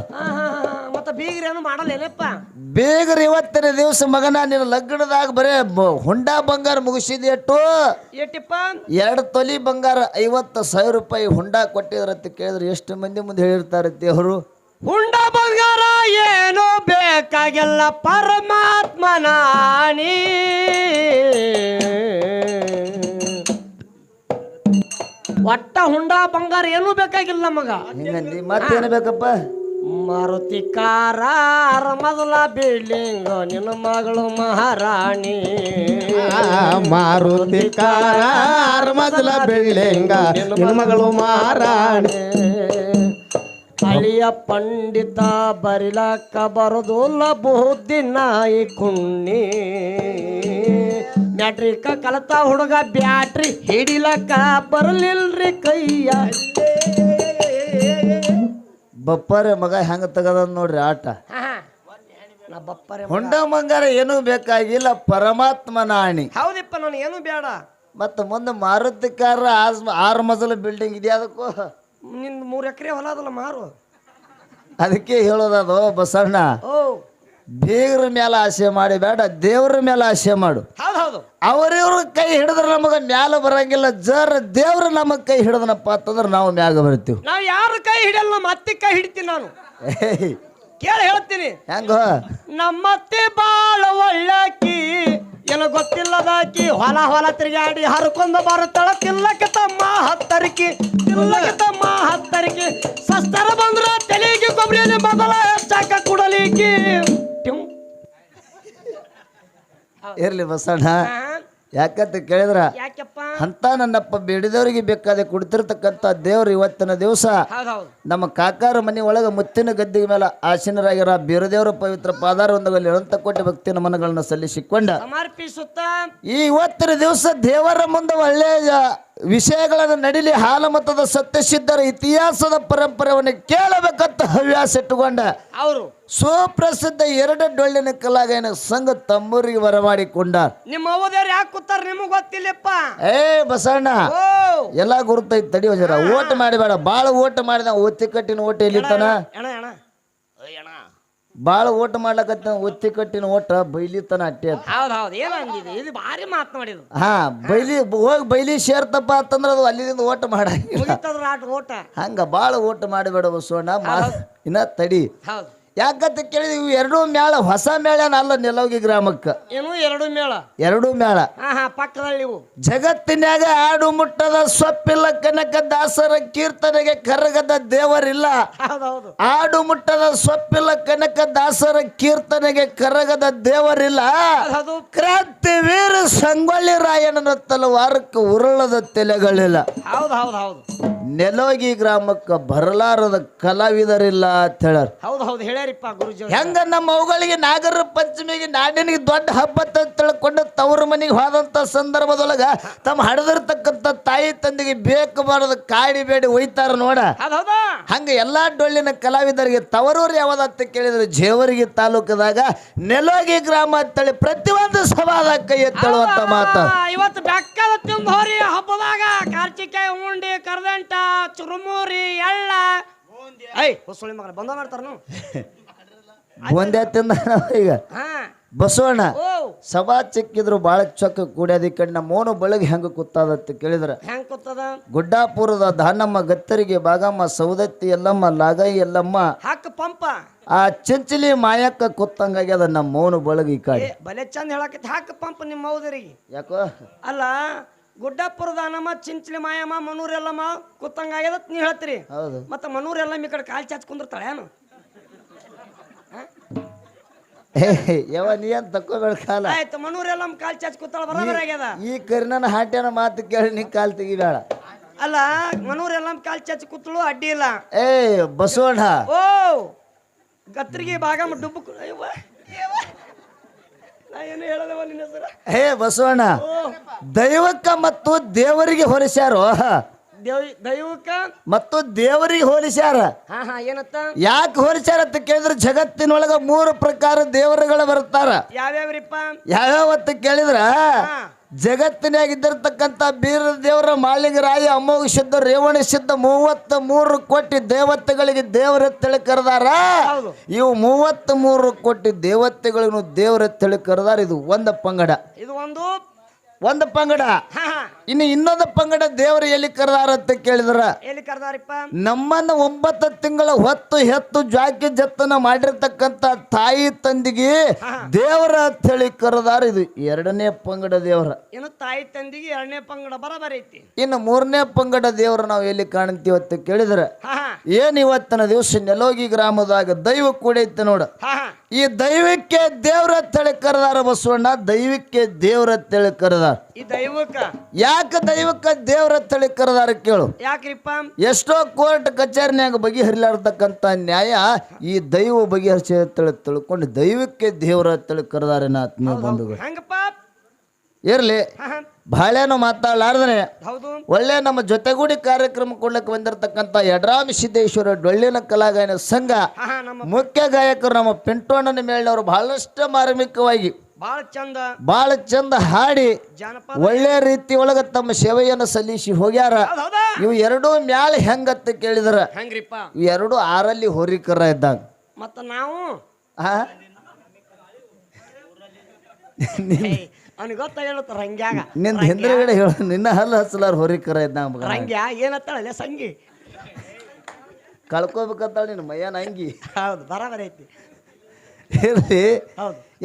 ಮತ್ತ ಬೀಗ್ರೇನು ಮಾಡಲ್ಲೇನಪ್ಪ ಬೇಗರ ಇವತ್ತಿನ ದಿವಸ ಮಗನ ನಿನ್ನ ಲಗ್ನದಾಗ ಬರೇ ಬ- ಹುಂಡಾ ಬಂಗಾರ ಮುಗಿಸಿದ ಎಟ್ಟು? ಏಟಿಪ್ಪ ಎರಡು ತೊಲಿ ಬಂಗಾರ ಐವತ್ತು ಸಾವಿರ ರೂಪಾಯಿ ಹುಂಡಾ ಕೊಟ್ಟಿದ್ರ ಅಂತ ಕೇಳಿದ್ರೆ ಎಷ್ಟು ಮಂದಿ ಮುಂದೆ ಹೇಳಿರ್ತಾರೆ ದೇವರು? ಹುಂಡ ಬಂಗಾರ ಏನು ಬೇಕಾಗಿಲ್ಲ ಪರಮಾತ್ಮನಾಣಿ ಒಟ್ಟ ಹುಂಡ ಬಂಗಾರ ಏನೂ ಬೇಕಾಗಿಲ್ಲ ನಮಗ ಹಿಂಗಂದಿ ಮತ್ತೇನು ಬೇಕಪ್ಪ? ಮಾರುತಿ ಕಾರ ಮೊದಲ ಬಿಲ್ಡಿಂಗ್ ನಿನ್ನ ಮಗಳು ಮಹಾರಾಣಿ. ಮಾರುತಿ ಕಾರ ಮೊದಲ ಬಿಲ್ಡಿಂಗ ನಿನ್ನ ಮಗಳು ಮಹಾರಾಣಿ. ಅಳಿಯ ಪಂಡಿತ ಬರಿಲಕ್ಕ ಬರೋದಿಲ್ಲ ಬುದ್ಧಿ ನಾಯಿ ಕುಣ್ಣಿ. ಮ್ಯಾಟ್ರಿಕ ಕಲತ ಹುಡುಗ ಬ್ಯಾಟ್ರಿ ಹಿಡಿಲಕ್ಕ ಬರಲಿಲ್ರಿ ಕೈಯ. ಬಪ್ಪರೆ ಮಗ ಹೆಂಗ ತಗದ ನೋಡ್ರಿ ಆಟ. ನಾ ಬಪ್ಪರೆ ಹುಂಡ ಮಂಗಾರ ಏನೂ ಬೇಕಾಗಿಲ್ಲ ಪರಮಾತ್ಮ ನಾಣಿ. ಹೌದಿಪ್ಪ ನಾನು ಏನು ಬೇಡ. ಮತ್ತು ಮುಂದೆ ಮಾರುತಿ ಕಾರ ಆಸ್ ಆರು ಮಜಲ ಬಿಲ್ಡಿಂಗ್ ಇದೆ ಅದಕ್ಕೂ? ನಿಂದು ಮೂರು ಎಕರೆ ಹೊಲ ಅದಲ್ಲ ಮಾರು. ಅದಕ್ಕೆ ಹೇಳೋದದು ಬಸಣ್ಣ. ಓ. ದೇವ್ರ ಮೇಲೆ ಆಸೆ ಮಾಡಿ ಬೇಡ ದೇವ್ರ ಮೇಲೆ ಆಸೆ ಮಾಡು. ಹೌದು ಹೌದು. ಅವ್ರಿವ್ರ ಕೈ ಹಿಡಿದ್ರೆ ನಮಗೆ ಮ್ಯಾಲ ಬರಂಗಿಲ್ಲ ಜರ್ ದೇವ್ರ ನಮ್ಮ ಕೈ ಹಿಡಿದನಪ್ಪ ಅಂತಂದ್ರೆ ನಾವು ಮ್ಯಾಗ ಬರ್ತೀವಿ. ನಾವು ಯಾರ ಕೈ ಹಿಡಿಯಲ್ಲ ನಮ್ಮ ಅತ್ತಿ ಕೈ ಹಿಡಿತೀನಿ ನಾನು. ಕೇಳಿ ಹೇಳ್ತೀನಿ. ಹೆಂಗ? ನಮ್ಮತ್ತೆ ಬಾಳ ಒಳ್ಳಾಕಿ ಏನು ಗೊತ್ತಿಲ್ಲದಾಕಿ ಹೊಲ ಹೊಲ ತಿರುಗಾಡಿ ಹರ್ಕೊಂಡು ಬರುತ್ತಳ ತಿಲ್ಲಕ್ಕೆ ತಮ್ಮ ಹತ್ತರಿಕೆ ತಿಲ್ಲಕ್ಕೆ ತಮ್ಮ ಹತ್ತರಿಕೆ. ಸಸ್ತರ ಬಂದ್ರ ತಲೆಗೆ ಕೊಬ್ಬರಿ ಮೊದಲ ಹೆಚ್ಚಾಕ ಕುಡಲಿಕ್ಕೆ. ಇರ್ಲಿ ಬಸಣ್ಣ. ಯಾಕಂತ ಕೇಳಿದ್ರ? ಅಂತ ನನ್ನಪ್ಪ ಬೇಡಿದವರಿಗೆ ಬೇಕಾದ ಕುಡ್ತಿರ್ತಕ್ಕಂತ ದೇವ್ರು ಇವತ್ತಿನ ದಿವಸ ನಮ್ಮ ಕಾಕಾರ ಮನೆ ಒಳಗೆ ಮುತ್ತಿನ ಗದ್ದಿಗೆ ಮೇಲೆ ಆಸೀನರಾಗಿರೋ ಬೀರದೇವರ ಪವಿತ್ರ ಪಾದಾರ ಅಂತ ಅನಂತ ಕೋಟಿ ಭಕ್ತಿ ನಮನಗಳನ್ನ ಸಲ್ಲಿಸಿಕೊಂಡ ಸಮರ್ಪಿಸುತ್ತ. ಈ ಇವತ್ತಿನ ದಿವಸ ದೇವರ ಮುಂದೆ ಒಳ್ಳೆಯ ವಿಷಯಗಳನ್ನು ನಡಿಲಿ ಹಾಲಮತದ ಸತ್ಯಸಿದ್ಧರ ಇತಿಹಾಸದ ಪರಂಪರೆಯನ್ನು ಕೇಳಬೇಕಂತ ಹವ್ಯಾಸ ಇಟ್ಟುಕೊಂಡ ಅವರು. ಸುಪ್ರಸಿದ್ಧ ಎರಡು ಡೊಳ್ಳಿನ ಕಲಾಗಾಯನ ಸಂಘ ತಮ್ಮೂರಿಗೆ ಬರಮಾಡಿಕೊಂಡ ನಿಮ್ಮ ಅವ್ವದೇವ್ರು ಯಾಕೆ ಕೂತಾರ ನಿಮಗೆ ಗೊತ್ತಿಲ್ಲಪ್ಪ. ಏ ಬಸಣ್ಣ ಎಲ್ಲ ಗುರುತೈತಿ ತಡಿ ಜರ. ಓಟ್ ಮಾಡಿಬೇಡ ಬಾಳ ಓಟ್ ಮಾಡಿದ ಒತ್ತಿ ಕಟ್ಟಿನ ಓಟ್ ಎಲ್ಲಿತ್ತಾನ? ಭಾಳ ಓಟ್ ಮಾಡ್ಲಕತ್ತ ಒತ್ತಿ ಕಟ್ಟಿನ ಓಟ ಬೈಲಿತನ ಅಟ್ಟೆ ಹೌದು ಹೌದು ಏನು ಅಂದಿದೆ? ಇದು ಭಾರಿ ಮಾತನಾಡಿದ್ರು ಹಾ ಬೈಲಿ ಹೋಗಿ ಬೈಲಿ ಸೇರ್ತಪ್ಪ ಅಂತಂದ್ರೆ ಅದು ಅಲ್ಲಿಂದ ಓಟ ಮಾಡಂಗಿಲ್ಲ. ಓಟ. ಹಂಗ ಭಾಳ ಓಟ್ ಮಾಡಿಬೇಡ ಬಸವಣ್ಣ ಇನ್ನ ತಡಿ. ಹೌದು. ಯಾಕಂತ ಕೇಳಿದ್ವಿ ಇವು ಎರಡೂ ಮೇಳ ಹೊಸ ಮೇಳನ ಅಲ್ಲ ನೆಲೋಗಿ ಗ್ರಾಮಕ್ಕೆ. ಏನು ಎರಡು ಮೇಳ ಎರಡೂ ಮೇಳ ಹಾ ಹಾ ಪಕ್ಕದಲ್ಲಿ ಇವು. ಜಗತ್ತಿನ್ಯಾಗ ಆಡು ಮುಟ್ಟದ ಸೊಪ್ಪಿಲ್ಲ ಕನಕ ದಾಸರ ಕೀರ್ತನೆಗೆ ಕರಗದ ದೇವರಿಲ್ಲ. ಹೌದೌದು. ಆಡು ಮುಟ್ಟದ ಸೊಪ್ಪಿಲ್ಲ ಕನಕ ದಾಸರ ಕೀರ್ತನೆಗೆ ಕರಗದ ದೇವರಿಲ್ಲ. ಅದು ಕ್ರಾಂತಿ ಸಂಗೊಳ್ಳಿ ರಾಯಣ್ಣನ ತಲವಾರಕ್ಕೆ ಉರುಳದ ತೆಲೆಗಳಿಲ್ಲ. ಹೌದು ಹೌದು ಹೌದು. ನೆಲೋಗಿ ಗ್ರಾಮಕ್ಕೆ ಬರಲಾರದ ಕಲಾವಿದರಿಲ್ಲ ಅಂತ ಹೇಳ್ಯಾರ. ಹೌದು ಹೌದು ಹೇಳ್ಯಾರಿ ಹೇಳ್ಯಾರಿಪ್ಪ ಗುರುಜಿ ಅವ್ರು. ಹೆಂಗ ನಮ್ಮ ಅವುಗಳಿಗೆ ನಾಗರ ಪಂಚಮಿಗೆ ನಾಡಿನಿಗೆ ದೊಡ್ಡ ಹಬ್ಬ ಅಂತ ತಿಳ್ಕೊಂಡು ತವ್ರ ಮನೆಗೆ ಹೋದಂತ ಸಂದರ್ಭದೊಳಗ ತಮ್ಮ ಹಡದಿರ್ತಕ್ಕಂಥ ತಾಯಿ ತಂದೆಗೆ ಬೇಕು ಬಾರದು ಕಾಡಿ ಬೇಡಿ ಒಯ್ತಾರ ನೋಡ. ಹೌದ್ ಹೌದಾ. ಹಂಗ ಎಲ್ಲಾ ಡೊಳ್ಳಿನ ಕಲಾವಿದರಿಗೆ ತವರೂರು ಯಾವ್ದಂತ ಕೇಳಿದ್ರೆ ಜೇವರ್ಗಿ ತಾಲೂಕದಾಗ ನೆಲೋಗಿ ಗ್ರಾಮ ಅಂತೇಳಿ ಪ್ರತಿಯೊಂದು ಸಭಾದಾಗ ಕೈ ಎತ್ತಳುವಂತ ಮಾತ. ಇವತ್ತು ಬೆಕ್ಕದ ತಿಂದು ಹೋರಿ ಹಬ್ಬದಾಗ. ಕಾರ್ಚಿಕಾಯಿ ಉಂಡಿ ಕರ್ದಂಟ ಚುರುಮುರಿ ಎಳ್ಳ. ಐ. ಮಗಳ ಮಗನ ಬಂದ ಮಾಡ್ತಾರ ಒಂದೇ ತಿಂದ ಈಗ ಹಾ. ಬಸವಣ್ಣ. ಓ ಸಭಾ ಚಿಕ್ಕಿದ್ರು ಬಾಳ ಚೊಕ್ಕ ಕೂಡ್ಯಾದ ಈ ಕಡೆ ನಮ್ಮ ಮೋನು ಬೆಳಗ್ಗೆ ಹೆಂಗ ಕೂತಾದತ್ತ ಕೇಳಿದ್ರ. ಹೆಂಗ್ ಕೂತದ? ಗುಡ್ಡಾಪುರದ ದಾನಮ್ಮ ಗತ್ತರಿಗೆ ಬಾಗಮ್ಮ ಸೌದತ್ತಿ ಎಲ್ಲಮ್ಮ ಲಾಗೈ ಎಲ್ಲಮ್ಮ ಹಾಕ ಪಂಪ. ಆ ಚಿಂಚಲಿ ಮಾಯಕ್ಕ ಕೂತಂಗಾಗ್ಯದ ನಮ್ಮ ಮೌನ ಬೆಳಗ್ಗೆ ಈ ಕಡೆ. ಬಲೆ ಚಂದ ಹೇಳಕತ್ತಿ ಹಾಕ ಪಂಪ ನಿಮ್ಮ ಹೌದರಿಗೆ ಯಾಕೋ? ಅಲ್ಲ ಗುಡ್ಡಾಪುರ ದಾನಮ್ಮ ಚಿಂಚಲಿ ಮಾಯಮ್ಮ ಮನೂರ್ ಎಲ್ಲಮ್ಮ ಕೂತಂಗಾಗ್ಯದ ನೀವ್ ಹೇಳ್ತೀರಿ. ಹೌದು. ಮತ್ತ ಮನೂರ್ ಎಲ್ಲಮ್ಮ ಈ ಕಡೆ ಕಾಲ್ ಚಾಚ್ ಕುಂದಿರ್ತಾಳೆ ಏನು ಏ ಯವ ನೀ ಅಂತ ತಕ್ಕೋಬೇಡ ಕಾಲ? ಆಯ್ತು ಮನೂರ್ ಎಲ್ಲ ಕಾಲ್ ಚಾಚ್ ಕೂತಾಳ ಬರೋಬರ ಆಗ್ಯದ. ಈ ಕರ್ನನ ಹಾಟ್ಯನ ಮಾತು ಕೇಳಿ ನೀ ಕಾಲ್ ತೆಗಿಬೇಡ. ಅಲ್ಲ ಮನೂರೆಲ್ಲ ಎಲ್ಲ ಕಾಲ್ ಚಾಚ್ ಕೂತಳು ಅಡ್ಡಿ ಇಲ್ಲ. ಏ ಬಸವಣ್ಣ. ಓ ಗತ್ರಿಗೆ ಭಾಗ ಡುಬ್ಬು. ಏನು ಹೇಳದವ ನಿನ್ನ ಹೆಸರ? ಹೇ ಬಸವಣ್ಣ ದೈವಕ್ಕ ಮತ್ತು ದೇವರಿಗೆ ಹೋಲಿಸ್ಯಾರೋ ದೇವ್ ದೈವಕ್ಕ? ಮತ್ತು ದೇವರಿಗೆ ಹೋಲಿಸ್ಯಾರ. ಹಾ ಹಾ ಏನತ್ತ? ಯಾಕೆ ಹೋಲಿಸ್ಯಾರ ಅಂತ ಕೇಳಿದ್ರೆ ಜಗತ್ತಿನೊಳಗ ಮೂರು ಪ್ರಕಾರ ದೇವರುಗಳು ಬರ್ತಾರ ಯಾವ್ಯಾವ್ರಿಪ್ಪ? ಯಾವ್ಯಾವ ಅಂತ ಕೇಳಿದ್ರ ಜಗತ್ತಿನಾಗ ಇದ್ದಿರ್ತಕ್ಕಂಥ ಬೀರ ದೇವರ ಮಾಳಿಗರಾಯ ಅಮೋಘ ಸಿದ್ಧ ರೇವಣ ಸಿದ್ಧ ಮೂವತ್ತ ಮೂರು ಕೋಟಿ ದೇವತೆಗಳಿಗೆ ದೇವರೆತ್ತಳಿ ಕರೆದಾರ. ಹೌದು. ಇವು ಮೂವತ್ತ ಮೂರು ಕೋಟಿ ದೇವತೆಗಳನ್ನು ತಿಳಿ ಕರೆದಾರ. ಇದು ಒಂದ ಪಂಗಡ. ಇದು ಒಂದು ಒಂದ ಪಂಗಡ. ಇನ್ನು ಇನ್ನೊಂದು ಪಂಗಡ ದೇವರು ಎಲ್ಲಿ ಕರೆದಾರ ಅಂತ ಕೇಳಿದ್ರ? ಎಲ್ಲಿ ಕರೆದಾರಪ್ಪ? ನಮ್ಮನ್ನ ಒಂಬತ್ತು ತಿಂಗಳ ಹೊತ್ತು ಹೆತ್ತು ಜಾಕಿ ಜತ್ತನ ಮಾಡಿರ್ತಕ್ಕಂತ ತಾಯಿ ತಂದಿಗೆ ದೇವರ ಅಂತ ಹೇಳಿ ಕರೆದಾರ. ಇದು ಎರಡನೇ ಪಂಗಡ ದೇವರ. ಇನ್ನು ತಾಯಿ ತಂದಿಗೆ ಎರಡನೇ ಪಂಗಡ ಬರಬರ ಐತಿ. ಇನ್ನು ಮೂರನೇ ಪಂಗಡ ದೇವರ ನಾವು ಎಲ್ಲಿ ಕಾಣ್ತೀವಿ ಅಂತ ಕೇಳಿದ್ರ? ಏನ್ ಇವತ್ತಿನ ದಿವಸ ನೆಲೋಗಿ ಗ್ರಾಮದಾಗ ದೈವ ಕೂಡೈತೆ ನೋಡ. ಈ ದೈವಕ್ಕೆ ದೇವ್ರ ತಳಿ ಕರೆದಾರ ಬಸವಣ್ಣ ದೈವಕ್ಕೆ ದೇವ್ರ ಅಂತೇಳಿ ಕರೆದಾರ. ಈ ದೈವಕ್ಕ ಯಾಕೆ ದೈವಕ್ಕೆ ದೇವ್ರ ತಳಿ ಕರೆದಾರ ಕೇಳು. ಯಾಕ್ರಿಪ್ಪ? ಎಷ್ಟೋ ಕೋರ್ಟ್ ಕಚೇರಿನ್ಯಾಗ ಬಗೆಹರಿಲಾರ್ದಕ್ಕಂಥ ನ್ಯಾಯ ಈ ದೈವ ಬಗೆಹರಿಸಿ ತಳಿ ತಿಳ್ಕೊಂಡು ದೈವಕ್ಕೆ ದೇವ್ರ ತಳಿ ಕರೆದಾರೇನ ಆತ್ಮೀಯ ಬಂಧುಗಳು. ಇರ್ಲಿ. ಬಹಳೇನು ಮಾತಾಡಲಾರ್ದನೆ. ಒಳ್ಳೆ ನಮ್ಮ ಜೊತೆಗೂಡಿ ಕಾರ್ಯಕ್ರಮ ಕೊಡ್ಲಿಕ್ಕೆ ಬಂದಿರತಕ್ಕಂತ ಯಡ್ರಾಮ ಸಿದ್ದೇಶ್ವರ ಡೊಳ್ಳಿನ ಕಲಾಗಾಯನ ಸಂಘ ಮುಖ್ಯ ಗಾಯಕರು ನಮ್ಮ ಪಿಂಟೋಣ್ಣನ ಮೇಲಿನವರು ಬಹಳಷ್ಟು ಮಾರ್ಮಿಕವಾಗಿ ಬಹಳ ಚಂದ. ಬಹಳ ಚಂದ ಹಾಡಿ ಒಳ್ಳೆ ರೀತಿ ಒಳಗ ತಮ್ಮ ಸೇವೆಯನ್ನು ಸಲ್ಲಿಸಿ ಹೋಗ್ಯಾರ. ಇವು ಎರಡು ಮ್ಯಾಲ ಹೆಂಗತ್ತ ಕೇಳಿದ್ರ? ಹೆಂಗ್ರಿಪ್ಪ? ಇವು ಎರಡು ಆರಲ್ಲಿ ಹೋರಿಕರ ಇದ್ದಾಗ. ಮತ್ತ ನಾವು? ಅವ್ನಿಗೆ ಗೊತ್ತ ಹೇಳುತ್ತ ರಂಗ್ಯಾಗ? ನಿಂದ ಹಿಂದ್ರಗಡೆ ಹೇಳ ನಿನ್ನ ಹಲ್ಲು ಹಚ್ಚಲಾರ ಹೋರಿಕರ ಇದ್ದ ಮಗ ರಂಗ್ಯ? ಏನತ್ತಾಳಲ್ಲ ಸಂಗಿ? ಕಳ್ಕೊಬೇಕಂತಾಳ ನಿನ್ನ ಮಯ್ಯನ ಅಂಗಿ. ಹೌದು ಬರಬರ ಐತಿ. ಇರ್ಲಿ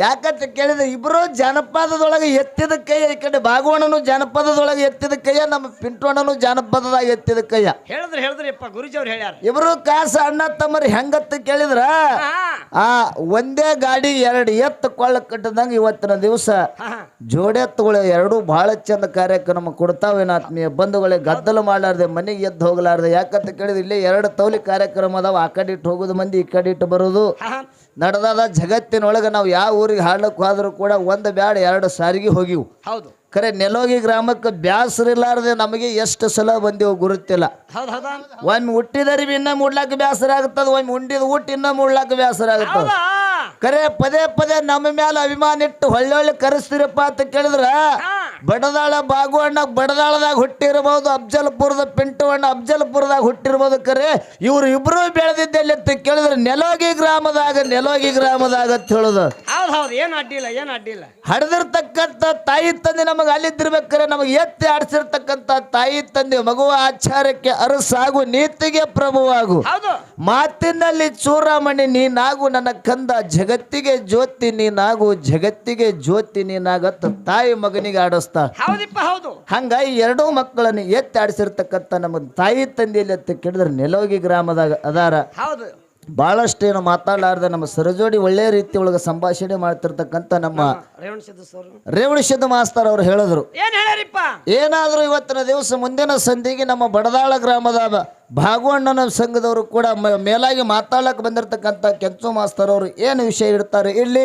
ಯಾಕಂತ ಕೇಳಿದ್ರೆ ಇಬ್ಬರು ಜಾನಪದದೊಳಗೆ ಎತ್ತಿದ ಕೈಯ ಈ ಕಡೆ ಭಾಗವಣನು ಜಾನಪದದೊಳಗೆ ಎತ್ತಿದ ಕೈಯ ನಮ್ಮ ಪಿಂಟೋಣನು ಜಾನಪದದಾಗ ಎತ್ತಿದ ಕೈಯ. ಹೇಳಿದ್ರೆ ಹೇಳಿದ್ರಿಪ್ಪ ಗುರುಜಿ ಅವ್ರು ಹೇಳ್ಯಾರ. ಇಬ್ರು ಕಾಸ ಅಣ್ಣ ತಮ್ಮರಿ ಹೆಂಗತ್ತ ಕೇಳಿದ್ರ? ಆ ಒಂದೇ ಗಾಡಿ ಎರಡು ಎತ್ತು ಕೊಳ್ಳ ಕಟ್ಟದಂಗ ಇವತ್ತಿನ ದಿವಸ ಜೋಡೆತ್ತುಗಳು ಎರಡು ಬಹಳ ಚಂದ ಕಾರ್ಯಕ್ರಮ ಕೊಡ್ತಾವೇನ ಆತ್ಮೀಯ ಬಂಧುಗಳೇ. ಗದ್ದಲ ಮಾಡಲಾರ್ದೆ ಮನೆಗೆ ಎದ್ದು ಹೋಗ್ಲಾರ್ದೆ. ಯಾಕಂತ ಕೇಳಿದ್ರೆ ಇಲ್ಲಿ ಎರಡು ತೌಲಿ ಕಾರ್ಯಕ್ರಮ ಅದಾವ. ಆ ಕಡೆ ಇಟ್ಟು ಹೋಗೋದು ಮಂದಿ ಈ ಕಡೆ ಇಟ್ಟು ಬರೋದು. ನಡೆದಾದ ಜಗತ್ತಿನೊಳಗೆ ನಾವು ಯಾವ ಊರಿಗೆ ಹಾಡ್ಲಕ್ಕೆ ಹೋದರೂ ಕೂಡ ಒಂದು ಬ್ಯಾಡ ಎರಡು ಸಾರಿಗೆ ಹೋಗಿವು. ಹೌದು. ಖರೆ ನೆಲೋಗಿ ಗ್ರಾಮಕ್ಕೆ ಬ್ಯಾಸರಿಲ್ಲಾರ್ದೆ ನಮಗೆ ಎಷ್ಟು ಸಲ ಬಂದಿವು ಗುರುತಿಲ್ಲ. ಒಮ್ಮೆ ಹುಟ್ಟಿದರಿ ಇನ್ನ ಮೂಡ್ಲಾಕ ಬ್ಯಾಸರ ಆಗ್ತದ ಒಮ್ಮೆ ಉಂಡಿದ ಊಟ ಇನ್ನ ಮೂಡ್ಲಾಕ ಬ್ಯಾಸರ ಆಗ್ತದ. ಖರೆ ಕರೆ ಪದೇ ಪದೇ ನಮ್ಮ ಮೇಲೆ ಅಭಿಮಾನ ಇಟ್ಟು ಹೊಳ್ಳೊಳ್ಳೆ ಕರೆಸ್ತೀರಪ್ಪ ಅಂತ ಕೇಳಿದ್ರ? ಬಡದಾಳ ಬಾಗುವಣ್ಣ ಬಡದಾಳದಾಗ ಹುಟ್ಟಿರ್ಬೋದು ಅಫ್ಜಲ್ಪುರದ ಪಿಂಟುವಣ್ಣ ಅಫ್ಜಲ್ಪುರದಾಗ ಹುಟ್ಟಿರ್ಬೋದು ಕರೆ. ಇವ್ರು ಇಬ್ರು ಬೆಳೆದಿದ್ದೆಲ್ಲಿ ಅಂತ ಕೇಳಿದ್ರೆ ನೆಲೋಗಿ ಗ್ರಾಮದಾಗ ನೆಲೋಗಿ ಗ್ರಾಮದಾಗ ಅಂತ ಹೇಳುದು. ಹೌದು ಏನು ಅಡ್ಡಿಲ್ಲ ಏನು ಅಡ್ಡಿಲ್ಲ. ಹಡದಿರ್ತಕ್ಕಂಥ ತಾಯಿ ತಂದೆ ನಮಗೆ ಅಲ್ಲಿದ್ದಿರ್ಬೇಕಾರೆ ನಮಗೆ ಎತ್ತಿ ಆಡಿಸಿರ್ತಕ್ಕಂಥ ತಾಯಿ ತಂದೆ ಮಗುವ ಆಚಾರಕ್ಕೆ ಅರಸಾಗು ನೀತಿಗೆ ಪ್ರಭುವಾಗು. ಮಾತಿನಲ್ಲಿ ಚೂರಾಮಣಿ ನೀನಾಗು ನನ್ನ ಕಂದ. ಜಗತ್ತಿಗೆ ಜ್ಯೋತಿ ನೀನಾಗು ಜಗತ್ತಿಗೆ ಜ್ಯೋತಿ ನೀನಾಗತ್ತ ತಾಯಿ ಮಗನಿಗೆ ಆಡಿಸ್ತಾ ಹೌದಿಪ್ಪ ಹೌದು. ಎರಡೂ ಮಕ್ಕಳನ್ನು ಎತ್ತಿ ಆಡಿಸಿರ್ತಕ್ಕಂಥ ನಮ್ಮ ತಾಯಿ ತಂದೆಯಲ್ಲಿ ಅಂತ ಕೇಳಿದ್ರೆ ನೆಲೋಗಿ ಗ್ರಾಮದಾಗ ಅದಾರ. ಹೌದು. ಭಾಳಷ್ಟು ಏನು ಮಾತಾಡಲಾರ್ದ ನಮ್ಮ ಸರಜೋಡಿ ಒಳ್ಳೆಯ ರೀತಿ ಒಳಗೆ ಸಂಭಾಷಣೆ ಮಾಡ್ತಿರ್ತಕ್ಕಂಥ ನಮ್ಮ ರೇವಣ ಮಾಸ್ತಾರ್ ಮಾಸ್ತರ್ ಅವ್ರು ಹೇಳಿದ್ರು. ಏನಾದರೂ ಇವತ್ತಿನ ದಿವಸ ಮುಂದಿನ ಸಂಧಿಗೆ ನಮ್ಮ ಬಡದಾಳ ಗ್ರಾಮದ ಭಾಗವಣ್ಣನ ಸಂಘದವರು ಕೂಡ ಮೇಲಾಗಿ ಮಾತಾಡಕ್ ಬಂದಿರತಕ್ಕಂಥ ಕೆಂಚು ಮಾಸ್ತರ್ ಅವರು ಏನು ವಿಷಯ ಇಡ್ತಾರೆ? ಇಲ್ಲಿ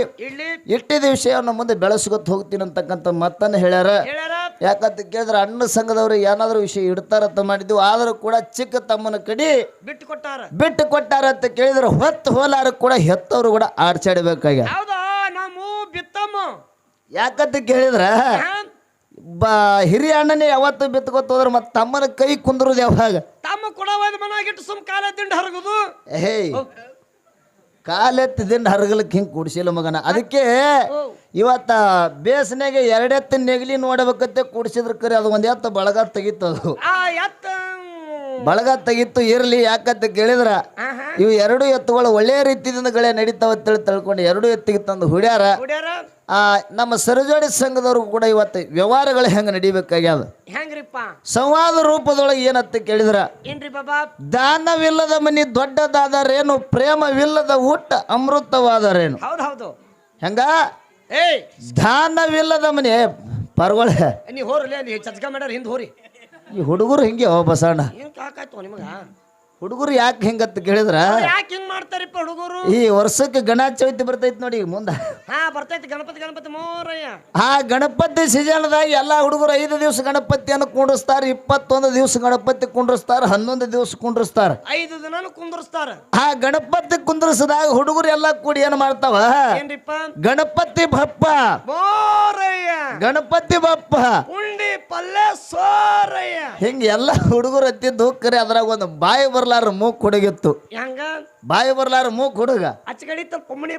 ಇಟ್ಟಿದ ವಿಷಯವನ್ನು ಮುಂದೆ ಬೆಳೆಸ್ಕೊತ ಹೋಗ್ತೀನಿ ಅಂತಕ್ಕಂಥ ಮತ್ತನ್ನು ಹೇಳ್ಯಾರ. ಯಾಕಂತ ಕೇಳಿದ್ರೆ ಅಣ್ಣ ಸಂಘದವರು ಏನಾದರೂ ವಿಷಯ ಇಡ್ತಾರಂತ ಮಾಡಿದ್ವಿ ಆದರೂ ಕೂಡ ಚಿಕ್ಕ ತಮ್ಮನ ಕಡಿ ಬಿಟ್ಟು ಕೊಟ್ಟಾರ ಬಿಟ್ಟು ಕೊಟ್ಟಾರ ಅಂತ ಕೇಳಿದ್ರೆ ಹೊತ್ತು ಹೋಲಾರ ಕೂಡ ಹೆತ್ತವರು ಕೂಡ ಆಡ್ಚಾಡ್ಬೇಕಾಗ ಯಾಕಂತ ಕೇಳಿದ್ರ ಬಾ ಹಿರಿಯ ಅಣ್ಣನೇ ಯಾವತ್ತು ಬಿತ್ಕೊತ ಹೋದ್ರೆ ಮತ್ತೆ ತಮ್ಮನ ಕೈ ಕುಂದ್ರದು ಯಾವಾಗ? ತಮ್ಮ ಕೂಡ ಮನಾಗಿಟ್ಟು ಸುಮ್ ಕಾಲ ದಿಂಡು ಹರಗುದು. ಹೇಯ್ ಕಾಲೆತ್ತಿ ದಿಂಡು ಹರಗಲಕ್ಕೆ ಹಿಂಗೆ ಕೂಡಿಸಿಲ್ಲ ಮಗನ. ಅದಕ್ಕೆ ಇವತ್ತ ಬೇಸನೆಗೆ ಎರಡೆತ್ತು ನೆಗಲಿ ನೋಡಬೇಕತ್ತೆ ಕೂಡಿಸಿದ್ರೆ ಕರೆ ಅದು ಒಂದು ಎತ್ತ ಬಳಗ ತೆಗಿತು ಅದು ಆ ಎತ್ತ ಬಳಗ ತೆಗಿತ್ತು ಇರಲಿ ಯಾಕಂತ ಕೇಳಿದ್ರ ಇವು ಎರಡು ಎತ್ತುಗಳು ಒಳ್ಳೆಯ ರೀತಿಯಿಂದ ಗಳೆ ನಡೀತಾವ ಅಂತೇಳಿ ತಿಳ್ಕೊಂಡು. ಎರಡು ಎತ್ತಿಗೆ ತಂದು ಹುಡ್ಯಾರ. ಆ ನಮ್ಮ ಸರಜೋಡಿ ಸಂಘದವ್ರು ಕೂಡ ಇವತ್ತು ವ್ಯವಹಾರಗಳು ಹೆಂಗೆ ನಡಿಬೇಕಾಗ್ಯಾವ? ಸಂವಾದ ರೂಪದೊಳಗೆ ಏನತ್ತ ಕೇಳಿದ್ರ? ದಾನವಿಲ್ಲದ ಮನಿ ದೊಡ್ಡದಾದರೇನು ಪ್ರೇಮವಿಲ್ಲದ ಊಟ ಅಮೃತವಾದರೇನು? ಹೆಂಗ? ದಾನವಿಲ್ಲದ ಮನಿ ಪರ್ವಳ. ನೀ ಹೋರ್ಲಿ ಅಲ್ಲಿ ಚಚ್ಕ ಮಾಡ್ಯಾರ ಹಿಂದ್ ಹೋರಿ. ಈ ಹುಡುಗರು ಹಿಂಗೆ ಬಸಣ್ಣ ಏನ್ ಕಾಕಾಯ್ತು ನಿಮಗ? ಹುಡುಗರು ಯಾಕೆ ಹಿಂಗತ್ತ ಕೇಳಿದ್ರ? ಯಾಕೆ ಹಿಂಗ್ ಮಾಡ್ತಾರಿಪ್ಪ ಹುಡುಗರು? ಈ ವರ್ಷಕ್ಕೆ ಗಣಾಚ ಚೌತಿ ಬರ್ತೈತಿ ನೋಡಿ ಈಗ ಮುಂದ. ಹಾ ಬರ್ತೈತಿ ಗಣಪತಿ ಗಣಪತಿ ಮೋರಯ್ಯ. ಆ ಗಣಪತಿ ಸೀಸನ್ದಾಗ ಎಲ್ಲ ಹುಡುಗರು ಐದು ದಿವಸ ಗಣಪತಿಯನ್ನು ಕುಂಡ್ರಸ್ತಾರ ಇಪ್ಪತ್ತೊಂದು ದಿವಸ ಗಣಪತಿ ಕುಂಡ್ರಸ್ತಾರ ಹನ್ನೊಂದು ದಿವಸ ಕುಂಡ್ರಸ್ತಾರ. ಐದು ದಿನ ಕುಂದ್ರಸ್ತಾರ. ಆ ಗಣಪತಿ ಕುಂದ್ರಸದಾಗ ಹುಡುಗರು ಎಲ್ಲ ಕೂಡಿ ಏನು ಮಾಡ್ತಾವ? ಏನ್ರಿಪ್ಪ? ಗಣಪತಿ ಬಪ್ಪ. ಮೋರಯ್ಯ. ಗಣಪತಿ ಬಪ್ಪ. ಉಂಡಿ ಪಲ್ಲೆ ಸೋರಯ್ಯ. ಹಿಂಗ ಎಲ್ಲ ಹುಡುಗರು ಹತ್ತಿದ್ದು ಕರೆ ಅದ್ರಾಗ ಒಂದು ಬಾಯಿ ಬರ್ಲಾರ ಮೂಕ್ ಹುಡುಗಿತ್ತು ಹೆಂಗ? ಬಾಯಿ ಬರ್ಲಾರ ಮೂಕ್ ಹುಡುಗ ಅಚ್ಚಗಡಿ ಪಮ್ಮಣಿ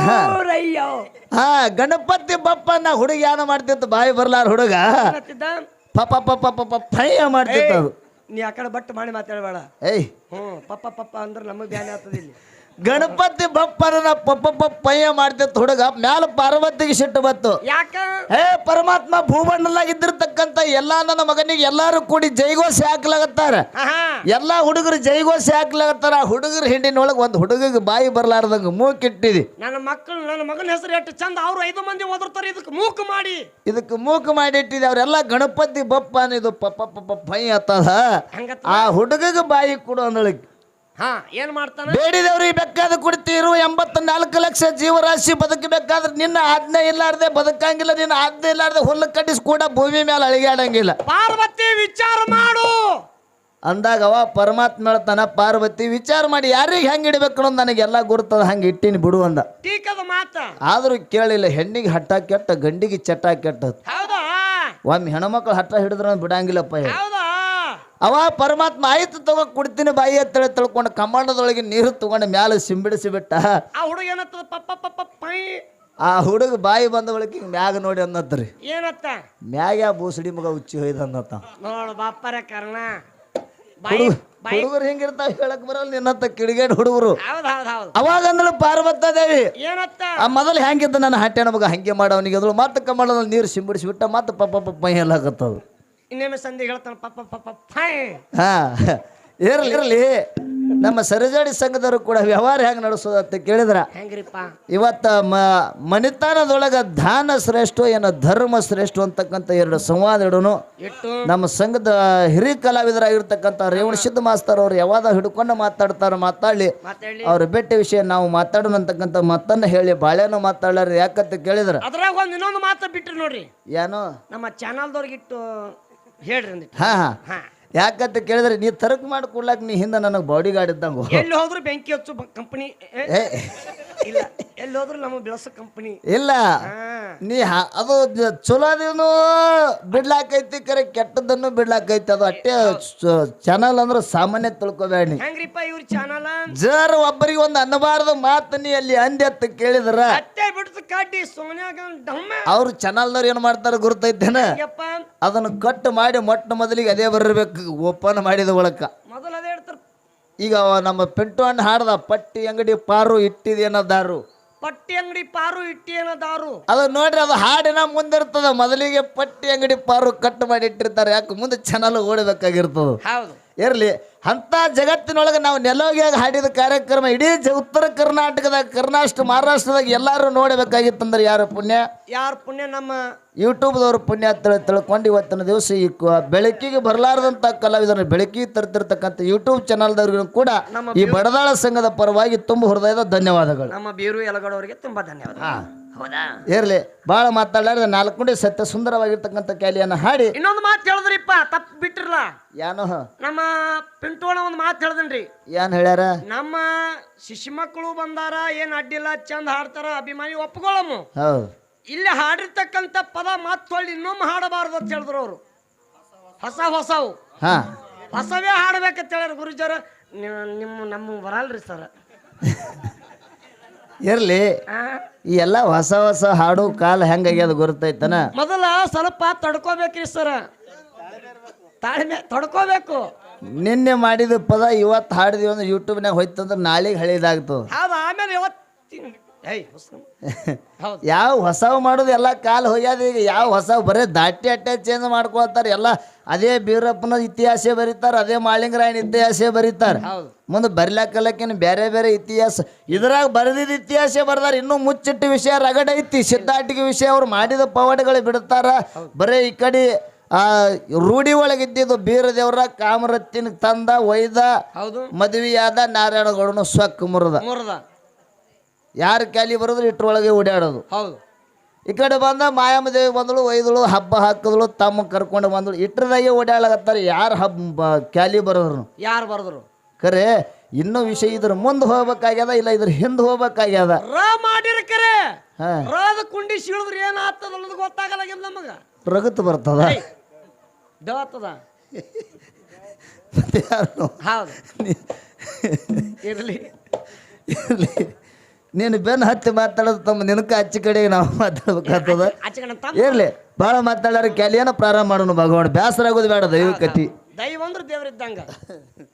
ಮೋರಯ್ಯ ಹಾ. ಗಣಪತಿ ಬಪ್ಪ ನಾ ಹುಡುಗ ಏನ ಮಾಡ್ತಿತ್ತು? ಬಾಯಿ ಬರ್ಲಾರ ಹುಡುಗ. ಪಪ್ಪ ಪಪ್ಪ ಪಪ್ಪ ಪಪ ಫಯ್ಯ ಮಾಡ್ತಿತ್ತು ಅದು. ನೀ ಆ ಕಡೆ ಬಟ್ ಮಾಡಿ ಮಾತಾಡಬೇಡ. ಏಯ್. ಹ್ಞೂ ಪಪ್ಪ ಪಪ್ಪ ಅಂದ್ರೆ ನಮಗೆ ಬ್ಯಾನೆ ಆಗ್ತದೆ ಇಲ್ಲಿ. ಗಣಪತಿ ಬಪ್ಪರನ ಪಪ್ಪ ಪಯ್ಯ ಮಾಡ್ತಿತ್ತು ಹುಡುಗ ಮ್ಯಾಲ ಪಾರ್ವತಿಗೆ ಸಿಟ್ಟು ಬತ್ತು ಯಾಕ? ಹೇ ಪರಮಾತ್ಮ ಭೂಮಂಡಲಾಗ ಇದ್ದಿರ್ತಕ್ಕಂಥ ಎಲ್ಲಾ ನನ್ನ ಮಗನಿಗೆ ಎಲ್ಲಾರು ಕೂಡಿ ಜೈಗೋಸಿ ಹಾಕ್ಲಾಗತ್ತಾರ. ಎಲ್ಲಾ ಹುಡುಗರು ಜೈಗೋಸಿ ಹಾಕ್ಲಾಗತ್ತಾರ. ಹುಡುಗರ ಹಿಂಡಿನೊಳಗೆ ಒಂದು ಹುಡುಗಿಗೆ ಬಾಯಿ ಬರ್ಲಾರ್ದಂಗ ಮೂಕಿಟ್ಟಿದಿ. ನನ್ನ ಮಕ್ಕಳು ನನ್ನ ಮಗನ ಹೆಸರು ಎಷ್ಟು ಚಂದ ಅವ್ರು ಐದು ಮಂದಿ ಓದಿರ್ತಾರೆ ಇದಕ್ಕೆ ಮೂಕ್ ಮಾಡಿ. ಇದಕ್ಕೆ ಮೂಕ್ ಮಾಡಿ ಇಟ್ಟಿದೆ ಅವರೆಲ್ಲ ಗಣಪತಿ ಬಪ್ಪ ಅನ್ನಿದು ಪಪ್ಪ ಪಪ್ಪ ಪೈ ಅತ್ತದ ಆ ಹುಡುಗಗೆ ಬಾಯಿ ಕೊಡು ಅಂದಳಿಗೆ ಹಾ ಏನ್ ಮಾಡ್ತಾನೆ? ಬೇಡಿದವ್ರಿಗೆ ಬೇಕಾದ ಕುಡಿತೀರು ಎಂಬತ್ತ ನಾಲ್ಕು ಲಕ್ಷ ಜೀವರಾಶಿ ಬದುಕಬೇಕಾದ್ರೆ ನಿನ್ನ ಆಜ್ಞೆ ಇಲ್ಲಾರ್ದೆ ಬದುಕಂಗಿಲ್ಲ ನಿನ್ನ ಆಜ್ಞೆ ಇಲ್ಲಾರ್ದೆ ಹುಲ್ಲು ಕಟ್ಟಿಸಿ ಕೂಡ ಭೂಮಿ ಮೇಲೆ ಅಳಿಗಾಡಂಗಿಲ್ಲ ಪಾರ್ವತಿ ವಿಚಾರ ಮಾಡು! ಅಂದಾಗ ಅವ ಪರಮಾತ್ಮ ಹೇಳ್ತಾನ ಪಾರ್ವತಿ ವಿಚಾರ ಮಾಡಿ ಯಾರಿಗೆ ಹೆಂಗೆ ಇಡಬೇಕು ಅನ್ನೋದು ನನಗೆಲ್ಲ ಗುರುತದ ಹಂಗೆ ಇಟ್ಟಿನಿ ಬಿಡು ಅಂದ. ಟೀಕದ ಮಾತ. ಆದರೂ ಕೇಳಿಲ್ಲ ಹೆಣ್ಣಿಗೆ ಹಟ್ಟ ಕೆಟ್ಟ ಗಂಡಿಗೆ ಚಟ ಕೆಟ್ಟ ಹೌದಾ? ಒಮ್ಮೆ ಹೆಣ್ಮಕ್ಳು ಹಟ್ಟ ಹಿಡಿದ್ರ ಬಿಡಂಗಿಲ್ಲಪ್ಪ ಅವ ಪರಮಾತ್ಮ ಆಯ್ತು ತಗೋ ಕುಡ್ತೀನಿ ಬಾಯಿ ಅಂತೇಳಿ ತಿಳ್ಕೊಂಡು ಕಮಾಂಡದೊಳಗೆ ನೀರು ತಗೊಂಡು ಮ್ಯಾಲೆ ಸಿಂಬಿಡಿಸಿ ಬಿಟ್ಟ ಆ ಹುಡುಗ ಏನತ್ತದ ಪಪ್ಪ ಪಪ್ಪ ಪೈ. ಆ ಹುಡುಗ ಬಾಯಿ ಬಂದ ಬಳಿಕ ಹಿಂಗ್ ಮ್ಯಾಗ ನೋಡಿ ಅನ್ನತ್ರಿ. ಏನತ್ತ? ಮ್ಯಾಗ ಬೂಸಡಿ ಮಗ ಉಚ್ಚಿ ಹೋಯ್ದ ಅನ್ನತ್ತ. ನೋಡು ಬಾಪರ ಕರ್ಣ. ಬಾಯಿ ಹುಡುಗ ಬಾಯಿ ಹುಡುಗರು ಹೆಂಗಿರ್ತಾವ ಹೇಳಕ್ ಬರಲ್ಲ ನಿನ್ನತ್ತ ಕಿಡಿಗೇಡ್ ಹುಡುಗರು. ಹೌದ್ ಹೌದ್ ಹೌದ್. ಅವಾಗ ಅಂದಳು ಪಾರ್ವತ ದೇವಿ. ಏನತ್ತ? ಆ ಮೊದಲು ಹೆಂಗಿದ್ದ ನನ್ನ ಹಟ್ಟೆನ ಮಗ ಹಂಗೆ ಮಾಡವನಿಗೆ ಅದ್ರ ಮತ್ತೆ ಕಮಾಂಡದಲ್ಲಿ ನೀರು ಸಿಂಬಡಿಸಿ ಬಿಟ್ಟ ಮತ್ತೆ ಪಪ್ಪ ಪಪ್ಪ ಎಲ್ಲ ಹಾಕತ್ತದು ಇನ್ನೊಮ್ಮೆ ಸಂಧಿ ಹೇಳ್ತಾನ ಪಪ್ಪ ಪಪ್ಪ ಫೈ. ಹಾ ಇರಲಿ ಇರಲಿ. ನಮ್ಮ ಸರಿಜಾಡಿ ಸಂಘದವರು ಕೂಡ ವ್ಯವಹಾರ ಹೆಂಗೆ ನಡೆಸೋದು ಅಂತ ಕೇಳಿದ್ರ. ಹೆಂಗ್ರಿಪ್ಪ? ಇವತ್ತ ಮ ಮನಿತಾನದೊಳಗ ದಾನ ಶ್ರೇಷ್ಠ ಏನೋ ಧರ್ಮ ಶ್ರೇಷ್ಠ ಅಂತಕ್ಕಂಥ ಎರಡು ಸಂವಾದ ಇಡೋನು. ಇಟ್ಟು. ನಮ್ಮ ಸಂಘದ ಹಿರಿಯ ಕಲಾವಿದರಾಗಿರ್ತಕ್ಕಂಥ ರೇವಣ ಸಿದ್ಧ ಮಾಸ್ತರ್ ಅವ್ರು ಯಾವಾಗ ಹಿಡ್ಕೊಂಡು ಮಾತಾಡ್ತಾರೋ ಮಾತಾಡಲಿ. ಅವ್ರ ಭೇಟಿ ವಿಷಯ ನಾವು ಮಾತಾಡೋಣ ಅಂತಕ್ಕಂಥ ಮತ್ತನ್ನ ಹೇಳಿ ಬಾಳೆನೂ ಮಾತಾಡ್ಲಾರ ಯಾಕಂತ ಕೇಳಿದ್ರ. ಅದ್ರಾಗ ಒಂದು ಇನ್ನೊಂದು ಮಾತು ಬಿಟ್ರಿ ನೋಡ್ರಿ. ಏನೋ? ನಮ್ಮ ಚಾನಲ್ದವ್ರಿಗಿಟ್ಟು ಹೇಳ್ರಿ ಹಾಂ. ಹಾಂ. ಯಾಕಂತ ಕೇಳಿದ್ರೆ ನೀ ತರಕ್ ಮಾಡಿ ಕೊಡ್ಲಾಕ ನೀ ಹಿಂದೆ ನನಗೆ ಬಾಡಿ ಗಾರ್ಡ್ ಇದ್ದಂಗ ಎಲ್ಲಿ ಹೋದ್ರು ಬೆಂಕಿ ಹಚ್ಚು ಕಂಪನಿ ಇಲ್ಲ ಎಲ್ಲಿ ಹೋದ್ರು ನಮ್ಮ ಬೆಳಸು ಕಂಪನಿ ಇಲ್ಲ. ನೀ ಅದು ಚಲೋ ಅದೇನು ಬಿಡ್ಲಾಕೈತಿ ಕರೆ ಕೆಟ್ಟದನ್ನು ಬಿಡ್ಲಾಕೈತಿ. ಅದು ಅಟ್ಟೆ ಚಾನಲ್ ಅಂದ್ರೆ ಸಾಮಾನ್ಯ ತಿಳ್ಕೊಬೇಡ. ನೀ ಹೆಂಗ್ರಿಪ್ಪ ಇವ್ರ ಚಾನಲ್ ಜರ್ ಒಬ್ಬರಿಗೆ ಒಂದು ಅನ್ನಬಾರದ ಮಾತು ನೀ ಅಲ್ಲಿ ಅಂದೆ ಅಂತ ಕೇಳಿದ್ರ. ಅಟ್ಟೆ ಬಿಡ್ತು ಕಾಟಿ ಸೋನ್ಯಾಗ ಅವ್ರ ಚಾನಲ್ದವ್ರು ಏನು ಮಾಡ್ತಾರೆ ಗುರುತೈತೇನ? ಅದನ್ನು ಕಟ್ ಮಾಡಿ ಮೊಟ್ಟ ಮೊದಲಿಗೆ ಅದೇ ಬರಬೇಕು ಓಪನ್ ಮಾಡಿದ ಒಳಕ. ಮೊದಲು ಅದೇ ಹೇಳ್ತಾರ. ಈಗ ಅವ ನಮ್ಮ ಪೆಂಟು ಹಣ್ಣು ಹಾಡ್ದ ಪಟ್ಟಿ ಅಂಗಡಿ ಪಾರು ಇಟ್ಟಿದೇನ ದಾರು. ಪಟ್ಟಿ ಅಂಗಡಿ ಪಾರು ಇಟ್ಟಿ ಏನೋ ದಾರು. ಅದು ನೋಡ್ರಿ ಅದು ಹಾಡಿನ ಮುಂದಿರ್ತದ. ಮೊದಲಿಗೆ ಪಟ್ಟಿ ಅಂಗಡಿ ಪಾರು ಕಟ್ ಮಾಡಿ ಇಟ್ಟಿರ್ತಾರೆ. ಯಾಕೆ? ಮುಂದೆ ಚಾನಲ್ ಓಡಬೇಕಾಗಿರ್ತದ ಹೌದು. ಇರಲಿ ಅಂಥ ಜಗತ್ತಿನೊಳಗೆ ನಾವು ನೆಲೋಗಿಯಾಗಿ ಹಾಡಿದ ಕಾರ್ಯಕ್ರಮ ಇಡೀ ಜ ಉತ್ತರ ಕರ್ನಾಟಕದಾಗ ಕರ್ನಾಟಕ ಮಹಾರಾಷ್ಟ್ರದಾಗ ಎಲ್ಲರೂ ನೋಡಬೇಕಾಗಿತ್ತಂದ್ರೆ ಯಾರು ಪುಣ್ಯ? ಯಾರ ಪುಣ್ಯ ನಮ್ಮ? ಯೂಟ್ಯೂಬ್ದವ್ರ ಪುಣ್ಯ ತಿಳಿ ತಿಳ್ಕೊಂಡು ಇವತ್ತಿನ ದಿವಸ ಈ ಬೆಳಕಿಗೆ ಬರಲಾರದಂಥ ಕಲಾವಿದರನ್ನ ಬೆಳಕಿಗೆ ತರ್ತಿರ್ತಕ್ಕಂಥ ಯೂಟ್ಯೂಬ್ ಚಾನಲ್ದವ್ರಿಗೂ ಕೂಡ ಈ ಬಡದಾಳ ಸಂಘದ ಪರವಾಗಿ ತುಂಬ ಹೃದಯದ ಧನ್ಯವಾದಗಳು. ನಮ್ಮ ಬೀರು ಯಲಗಡವರಿಗೆ ತುಂಬಾ ಧನ್ಯವಾದ ಇರಲಿ. ಭಾಳ ಮಾತಾಡ್ಲಾರ್ದ ನಾಲ್ಕು ನುಡಿ ಸತ್ಯ ಸುಂದರವಾಗಿರ್ತಕ್ಕಂಥ ಕ್ಯಾಲಿಯನ್ನು ಹಾಡಿ. ಇನ್ನೊಂದು ಮಾತು ಹೇಳಿದ್ರಿಪ್ಪ ತಪ್ಪು ಬಿಟ್ಟಿರಲ್ಲ ಯಾನೋ? ನಮ್ಮ ಪಿಂಟೋಣ ಒಂದು ಮಾತು ಹೇಳದನ್ರಿ. ಏನು ಹೇಳ್ಯಾರ? ನಮ್ಮ ಶಿಶು ಮಕ್ಕಳು ಬಂದಾರ ಏನ್ ಅಡ್ಡಿಲ್ಲ ಚಂದ ಹಾಡ್ತಾರ ಅಭಿಮಾನಿ ಒಪ್ಕೊಳ್ಳಮ್ಮ ಹೌದು. ಇಲ್ಲಿ ಹಾಡಿರ್ತಕ್ಕಂಥ ಪದ ಮಾತು ಹೊಳ್ಳಿ ಇನ್ನೊಮ್ಮೆ ಹಾಡಬಾರ್ದು ಅಂತ ಹೇಳಿದ್ರು ಅವರು. ಹೊಸ ಹೊಸವು. ಹಾಂ. ಹೊಸವೇ ಹಾಡ್ಬೇಕಂತ ಹೇಳ್ಯಾರ ಗುರುಜರ. ನಿಮ್ಮ ನಮ್ಮ ಬರಲ್ರಿ ಸರ್. ಇರಲಿ. ಈ ಎಲ್ಲ ಹೊಸ ಹೊಸ ಹಾಡು ಕಾಲ ಹೆಂಗಾಗ್ಯದ ಗುರುತೈತನ? ಮೊದಲ ಸ್ವಲ್ಪ ತಡ್ಕೋಬೇಕ್ರಿ ಸರ. ತಾಳ್ಮೆ ತಡ್ಕೋಬೇಕು. ನಿನ್ನೆ ಮಾಡಿದ ಪದ ಇವತ್ತು ಹಾಡಿದ್ವಿ ಅಂದ್ರೆ ಯೂಟ್ಯೂಬ್ನಾಗ ಹೋಯ್ತಂದ್ರೆ ನಾಳೆಗೆ ಹಳೇದಾಗ್ತದೆ. ಹೌದು ಆಮೇಲೆ. ಹೌದು ಯಾವ ಹೊಸವು ಮಾಡೋದು ಎಲ್ಲ ಕಾಲು ಹೋಗ್ಯಾದ ಈಗ ಯಾವ ಹೊಸ ಬರೀ ದಾಟಿ ಅಟ್ಟೆ ಚೇಂಜ್ ಮಾಡ್ಕೊಳ್ತಾರೆ ಎಲ್ಲ. ಅದೇ ಬೀರಪ್ಪನ ಇತಿಹಾಸ ಬರೀತಾರೆ ಅದೇ ಮಾಳಿಂಗರಾಯನ ಇತಿಹಾಸ ಬರೀತಾರೆ. ಮುಂದೆ ಬರ್ಲಾಕಲ್ಲಕ್ಕೇನು ಬೇರೆ ಬೇರೆ ಇತಿಹಾಸ. ಇದ್ರಾಗ ಬರೆದಿದ್ದ ಇತಿಹಾಸ ಬರ್ದಾರ. ಇನ್ನೂ ಮುಚ್ಚಿಟ್ಟ ವಿಷಯ ರಗಡ ಐತಿ. ಸಿದ್ಧಾಟಿಕೆ ವಿಷಯ ಅವ್ರು ಮಾಡಿದ ಪವಾಡಗಳು ಬಿಡ್ತಾರ. ಬರೀ ಈ ಕಡೆ ಆ ರೂಢಿ ಒಳಗಿದ್ದಿದ್ದು ಬೀರ ದೇವ್ರ ಕಾಮರತ್ತಿನ ತಂದ ಒಯ್ದ ಮದುವೆಯಾದ ನಾರಾಯಣಗೌಡನು ಸೊಕ್ಕ ಮೂರದ. ಯಾರು ಕ್ಯಾಲಿ ಬರೋದ್ರು ಇಟ್ರೊಳಗೆ ಓಡಾಡೋದು ಹೌದು. ಈ ಕಡೆ ಬಂದ ಮಾಯಾಮ ದೇವಿ ಬಂದಳು ಒಯ್ದಳು ಹಬ್ಬ ಹಾಕಿದಳು ತಮ್ಮ ಕರ್ಕೊಂಡು ಬಂದಳು. ಇಟ್ಟರದಾಗೆ ಓಡಾಡಕತ್ತಾರೆ ಯಾರು ಹಬ್ಬ ಕ್ಯಾಲಿ ಬರೋದ್ರು ಯಾರು ಬರೋದ್ರು? ಕರೆ ಇನ್ನೂ ವಿಷಯ ಇದ್ರ ಮುಂದೆ ಹೋಗ್ಬೇಕಾಗ್ಯದ ಇಲ್ಲ ಇದ್ರ ಹಿಂದೆ ಹೋಗ್ಬೇಕಾಗ್ಯದ? ರ ಮಾಡಿರ ಕರೆ. ರದ ಕುಂಡಿ ಸಿಳಿದ್ರೆ ಏನಾಗ್ತದ ಅನ್ನೋದು ಗೊತ್ತಾಗಲ್ಲ ನಮಗ. ರಗತ್ ಬರ್ತದ? ದೇವತ್ತದ ಮತ್ತೆ ಯಾರು ಹೌದು. ಇರಲಿ. ಇರ್ಲಿ. ನೀನು ಬೆನ್ನು ಹತ್ತಿ ಮಾತಾಡೋದು ತಮ್ಮ ನಿನಕ ಹಚ್ಚಿ ಕಡೆಗೆ ನಾವು ಮಾತಾಡ್ಬೇಕಾಗ್ತದ? ಇರ್ಲಿ ಭಾಳ ಮಾತಾಡೋರು ಕ್ಯಾಲಿಯನ ಪ್ರಾರಂಭ ಮಾಡೋಣ ಭಗವಾನ್. ಬೇಸರ ಆಗೋದು ಬೇಡ ದೈವ ಕತಿ ದೈವ ಅಂದ್ರೆ ದೇವ್ರಿದ್ದಂಗ.